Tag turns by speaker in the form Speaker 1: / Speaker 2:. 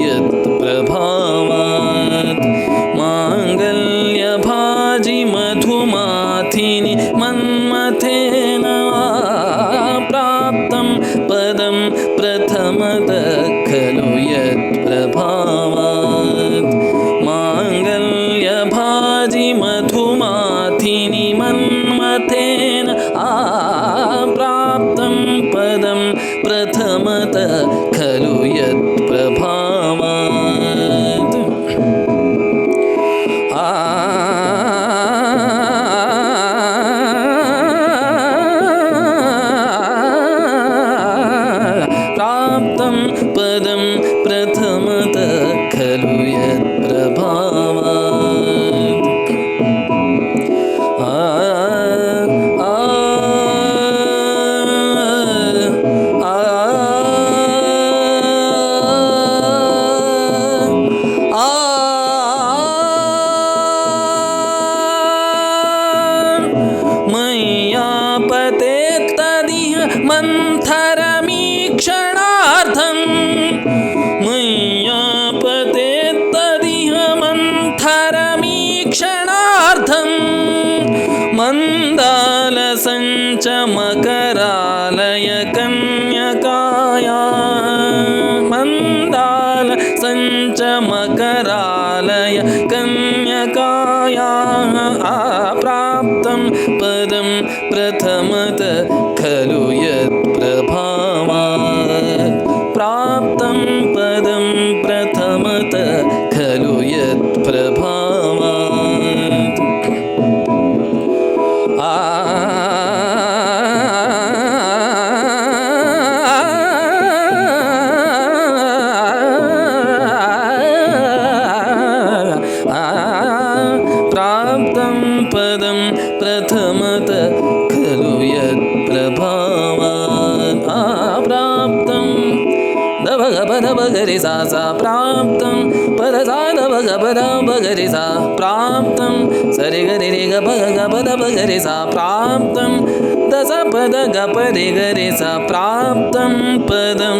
Speaker 1: यत्प्रभावात् माङ्गल्यभाजि मधुमाथिनि मन्मथे मन्थरमीक्षणार्थम् मय्यापते तदिह मन्थरमीक्षणार्थम् मन्दालसञ्चमकरालय कन्यकाया मन्दाल सञ्चमकरालय कन्यकाया आप्राप्तं पदं प्रथमत खलु यत्प्रभावात् यत्प्रभावात् आ प्राप्तं पदं प्रथमत खलु यत्प्रभावात् प्राप्तं दभगपदभगरि सा सा प्राप्तं గరిసా ప్రాప్తం సరి గరి రి గ గపద గరిసా ప్రాప్తం దశ పద గప రి గరిసా ప్రాప్తం పదం